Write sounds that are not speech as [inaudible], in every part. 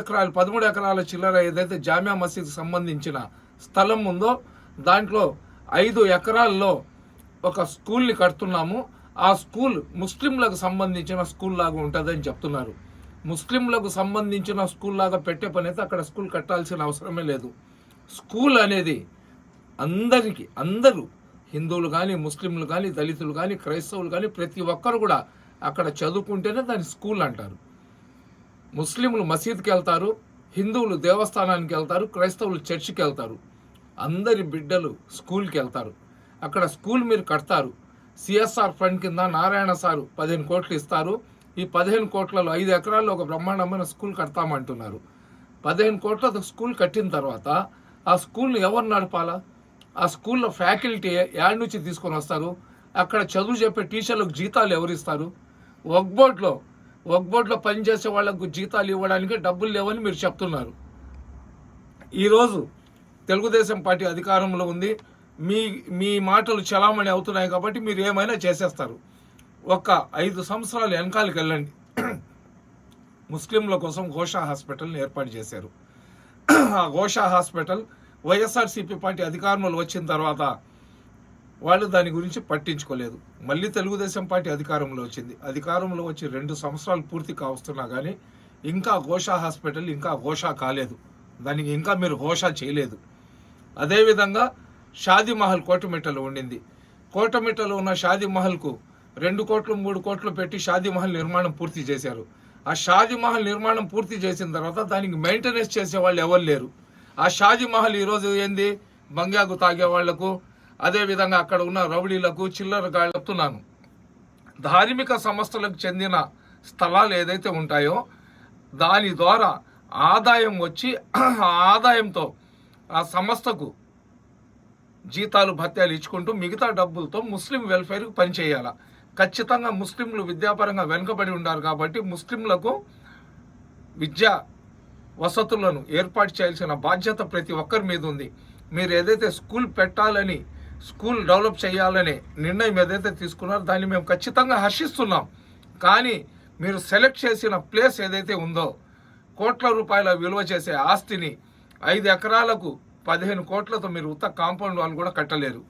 ఎకరాలు పదమూడు ఎకరాల చిల్లర ఏదైతే జామియా మసీద్ సంబంధించిన స్థలం ఉందో దాంట్లో ఐదు ఎకరాల్లో ఒక స్కూల్ని కడుతున్నాము. ఆ స్కూల్ ముస్లింలకు సంబంధించిన స్కూల్ లాగా ఉంటుందని చెప్తున్నారు. ముస్లింలకు సంబంధించిన స్కూల్ లాగా పెట్టే పని అయితే అక్కడ స్కూల్ కట్టాల్సిన అవసరమే లేదు. స్కూల్ అనేది అందరికీ అందరూ హిందువులు కానీ ముస్లింలు కానీ దళితులు కానీ క్రైస్తవులు కానీ ప్రతి ఒక్కరు కూడా అక్కడ చదువుకుంటేనే దాన్ని స్కూల్ అంటారు. ముస్లింలు మసీద్కి వెళ్తారు హిందువులు దేవస్థానానికి వెళ్తారు క్రైస్తవులు చర్చికి వెళ్తారు. అందరి బిడ్డలు స్కూల్కి వెళ్తారు. అక్కడ స్కూల్ మీరు కడతారు. సిఎస్ఆర్ ఫండ్ కింద నారాయణ సారు పదిహేను కోట్లు ఇస్తారు. ఈ పదిహేను కోట్లలో ఐదు ఎకరాల్లో ఒక బ్రహ్మాండమైన స్కూల్ కడతామంటున్నారు. పదిహేను కోట్లతో స్కూల్ కట్టిన తర్వాత ఆ స్కూల్ని ఎవరు నడపాలా? ఆ స్కూల్లో ఫ్యాకల్టీ యాడ్ నుంచి తీసుకొని వస్తారు. అక్కడ చదువు చెప్పే టీచర్లకు జీతాలు ఎవరు ఇస్తారు బోర్డ్లో వగ్బోట్లో పనిచేసే వాళ్ళకు జీతాలు ఇవ్వడానికి డబ్బులు లేవని మీరు చెప్తున్నారు. ఈరోజు తెలుగుదేశం పార్టీ అధికారంలో ఉంది. మీ మీ మాటలు చలామణి అవుతున్నాయి కాబట్టి మీరు ఏమైనా చేసేస్తారు. ఒక్క ఐదు సంవత్సరాలు వెనకాలకి వెళ్ళండి. ముస్లింల కోసం ఘోషా హాస్పిటల్ని ఏర్పాటు చేశారు. ఆ ఘోషా హాస్పిటల్ వైఎస్ఆర్సీపీ పార్టీ అధికారంలో వచ్చిన తర్వాత వాళ్ళు దాని గురించి పట్టించుకోలేదు. మళ్ళీ తెలుగుదేశం పార్టీ అధికారంలో వచ్చింది. అధికారంలో వచ్చి రెండు సంవత్సరాలు పూర్తి కావస్తున్నా కానీ ఇంకా ఘోషా హాస్పిటల్ ఇంకా ఘోషా కాలేదు. దానికి ఇంకా మీరు ఘోషా చేయలేదు. అదేవిధంగా షాదీ మహల్ కోటమిట్టలో ఉండింది. కోటమిట్టలో ఉన్న షాదీ మహల్కు రెండు కోట్లు మూడు కోట్లు పెట్టి షాదీ మహల్ నిర్మాణం పూర్తి చేశారు. ఆ షాదీ మహల్ నిర్మాణం పూర్తి చేసిన తర్వాత దానికి మెయింటెనెన్స్ చేసే వాళ్ళు ఎవరు లేరు. ఆ షాదీ మహల్ ఈరోజు ఏంది? బంగాకు తాగే వాళ్ళకు అదేవిధంగా అక్కడ ఉన్న రౌడీలకు చిల్లర చెప్తున్నాను. ధార్మిక సంస్థలకు చెందిన స్థలాలు ఏదైతే ఉంటాయో దాని ద్వారా ఆదాయం వచ్చి ఆ ఆదాయంతో ఆ సంస్థకు జీతాలు భత్యాలు ఇచ్చుకుంటూ మిగతా డబ్బులతో ముస్లిం వెల్ఫేర్కి పనిచేయాలి? ఖచ్చితంగా ముస్లింలు విద్యాపరంగా వెనుకబడి ఉన్నారు కాబట్టి ముస్లింలకు విద్యా వసతులను ఏర్పాటు చేయాల్సిన బాధ్యత ప్రతి ఒక్కరి మీద ఉంది. మీరు ఏదైతే స్కూల్ పెట్టాలని స్కూల్ డెవలప్ చేయాలనే నిర్ణయం ఏదైతే తీసుకున్నారో దాన్ని మేము ఖచ్చితంగా హర్షిస్తున్నాం. కానీ మీరు సెలెక్ట్ చేసిన ప్లేస్ ఏదైతే ఉందో కోట్ల రూపాయల విలువ చేసే ఆస్తిని ఐదు ఎకరాలకు పదిహేను కోట్లతో మీరు ఉత్త కాంపౌండ్ వాళ్ళు కూడా కట్టలేరు.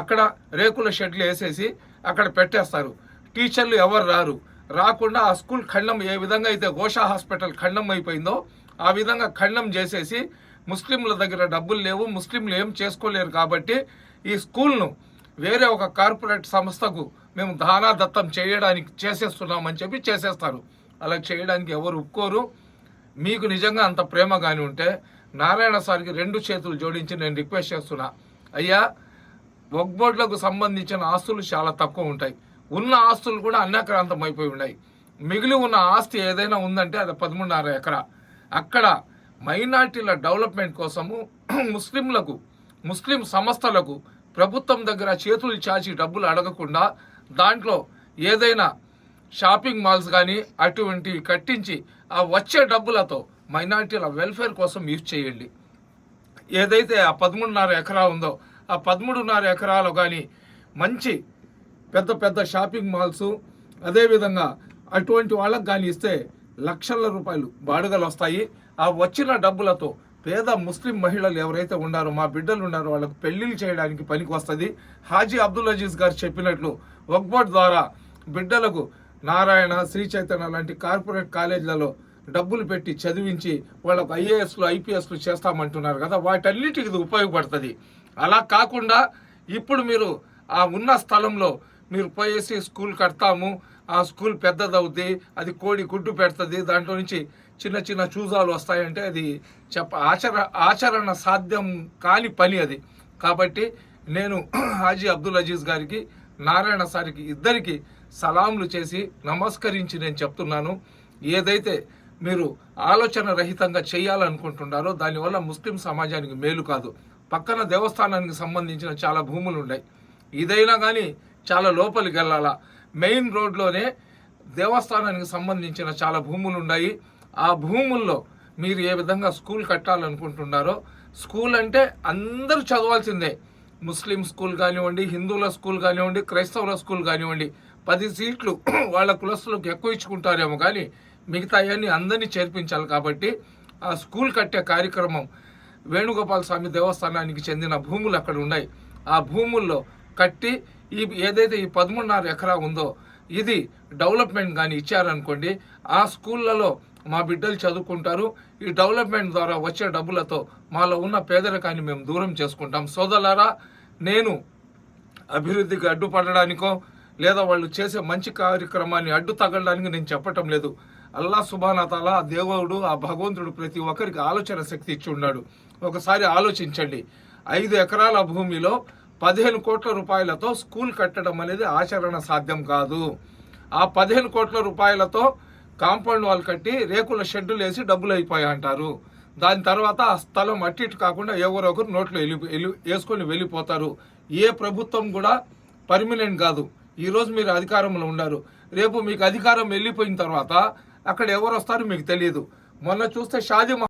అక్కడ రేకుల షెడ్లు వేసేసి అక్కడ పెట్టేస్తారు. టీచర్లు ఎవరు రారు? రాకుండా ఆ స్కూల్ ఖండం ఏ విధంగా అయితే గోషా హాస్పిటల్ ఖండం అయిపోయిందో ఆ విధంగా ఖండం చేసేసి ముస్లింల దగ్గర డబ్బులు లేవు. ముస్లింలు ఏం చేసుకోలేరు కాబట్టి ఈ స్కూల్ను వేరే ఒక కార్పొరేట్ సంస్థకు మేము దానా దత్తం చేయడానికి చేసేస్తున్నామని చెప్పి చేసేస్తారు. అలా చేయడానికి ఎవరు ఒప్పుకోరు. మీకు నిజంగా అంత ప్రేమ కానీ ఉంటే నారాయణ సార్కి రెండు చేతులు జోడించి నేను రిక్వెస్ట్ చేస్తున్నా. అయ్యా వక్బోర్డులకు సంబంధించిన ఆస్తులు చాలా తక్కువ ఉంటాయి. ఉన్న ఆస్తులు కూడా అన్యాక్రాంతం అయిపోయి ఉన్నాయి. మిగిలి ఉన్న ఆస్తి ఏదైనా ఉందంటే అది పదమూడున్నర ఎకరా. అక్కడ మైనార్టీల డెవలప్మెంట్ కోసము [clears throat] ముస్లింలకు ముస్లిం సంస్థలకు ప్రభుత్వం దగ్గర చేతులు చాచి డబ్బులు అడగకుండా దాంట్లో ఏదైనా షాపింగ్ మాల్స్ కానీ అటువంటివి కట్టించి ఆ వచ్చే డబ్బులతో మైనార్టీల వెల్ఫేర్ కోసం యూజ్ చేయండి. ఏదైతే ఆ పదమూడున్నర ఎకరా ఉందో ఆ పదమూడున్నర ఎకరాలు కానీ మంచి పెద్ద పెద్ద షాపింగ్ మాల్స్ అదేవిధంగా అటువంటి వాళ్ళకి కానీ ఇస్తే లక్షల రూపాయలు బాడుగలు వస్తాయి. ఆ వచ్చిన డబ్బులతో పేద ముస్లిం మహిళలు ఎవరైతే ఉన్నారో మా బిడ్డలు ఉన్నారో వాళ్ళకు పెళ్ళిళ్ళు చేయడానికి పనికి వస్తుంది. హాజీ అబ్దుల్ అజీజ్ గారు చెప్పినట్లు వక్బోర్డ్ ద్వారా బిడ్డలకు నారాయణ శ్రీ చైతన్య లాంటి కార్పొరేట్ కాలేజీలలో డబ్బులు పెట్టి చదివించి వాళ్ళకు ఐఏఎస్లు ఐపీఎస్లు చేస్తామంటున్నారు కదా వాటన్నిటికి ఇది ఉపయోగపడుతుంది. అలా కాకుండా ఇప్పుడు మీరు ఆ ఉన్న స్థలంలో మీరు పోయేసి స్కూల్ కడతాము ఆ స్కూల్ పెద్దదవుద్ది అది కోడి గుడ్డు పెడుతుంది దాంట్లో నుంచి చిన్న చిన్న చూజాలు వస్తాయంటే అది చెప్ప ఆచర ఆచరణ సాధ్యం కాని పని అది. కాబట్టి నేను [clears throat] హాజీ అబ్దుల్ అజీజ్ గారికి నారాయణ సారికి ఇద్దరికి సలాంలు చేసి నమస్కరించి నేను చెప్తున్నాను. ఏదైతే మీరు ఆలోచన రహితంగా చేయాలనుకుంటున్నారో దానివల్ల ముస్లిం సమాజానికి మేలు కాదు. పక్కన దేవస్థానానికి సంబంధించిన చాలా భూములు ఉన్నాయి ఇదైనా కానీ చాలా లోపలికి వెళ్ళాలా? మెయిన్ రోడ్లోనే దేవస్థానానికి సంబంధించిన చాలా భూములు ఉన్నాయి ఆ భూముల్లో మీరు ఏ విధంగా స్కూల్ కట్టాలనుకుంటున్నారో స్కూల్ అంటే అందరూ చదవాల్సిందే. ముస్లిం స్కూల్ కానివ్వండి హిందువుల స్కూల్ కానివ్వండి క్రైస్తవుల స్కూల్ కానివ్వండి పది సీట్లు [clears throat] వాళ్ళ కులస్తులకు ఎక్కువ ఇచ్చుకుంటారేమో కానీ మిగతా అన్ని అందరినీ చేర్పించాలి కాబట్టి ఆ స్కూల్ కట్టే కార్యక్రమం వేణుగోపాల స్వామి దేవస్థానానికి చెందిన భూములు అక్కడ ఉన్నాయి. ఆ భూముల్లో కట్టి ఈ ఏదైతే ఈ పదమూడున్నర ఎకరా ఉందో ఇది డెవలప్మెంట్ కానీ ఇచ్చారనుకోండి ఆ స్కూళ్ళలో మా బిడ్డలు చదువుకుంటారు. ఈ డెవలప్మెంట్ ద్వారా వచ్చే డబ్బులతో మాలో ఉన్న పేదరికాన్ని మేము దూరం చేసుకుంటాం. సోదరులారా నేను అభివృద్ధికి అడ్డుపడడానికో లేదా వాళ్ళు చేసే మంచి కార్యక్రమాన్ని అడ్డు తగలడానికి నేను చెప్పటం లేదు. అల్లా సుభానతాల ఆ దేవుడు ఆ భగవంతుడు ప్రతి ఒక్కరికి ఆలోచన శక్తి ఇచ్చి ఉన్నాడు. ఒకసారి ఆలోచించండి. ఐదు ఎకరాల భూమిలో పదిహేను కోట్ల రూపాయలతో స్కూల్ కట్టడం అనేది ఆచరణ సాధ్యం కాదు. ఆ పదిహేను కోట్ల రూపాయలతో కాంపౌండ్ వాల్ కట్టి రేకుల షెడ్డులు వేసి డబ్బులు అయిపోయాయి అంటారు. దాని తర్వాత ఆ స్థలం అట్టి ఇటు కాకుండా ఎవరొకరు నోట్లో వెళ్ళి వెళ్ళి- వేసుకొని వెళ్ళిపోతారు. ఏ ప్రభుత్వం కూడా పర్మనెంట్ కాదు. ఈరోజు మీరు అధికారంలో ఉన్నారు. రేపు మీకు అధికారం వెళ్ళిపోయిన తర్వాత అక్కడ ఎవరు వస్తారో మీకు తెలియదు. మొన్న చూస్తే షాజీ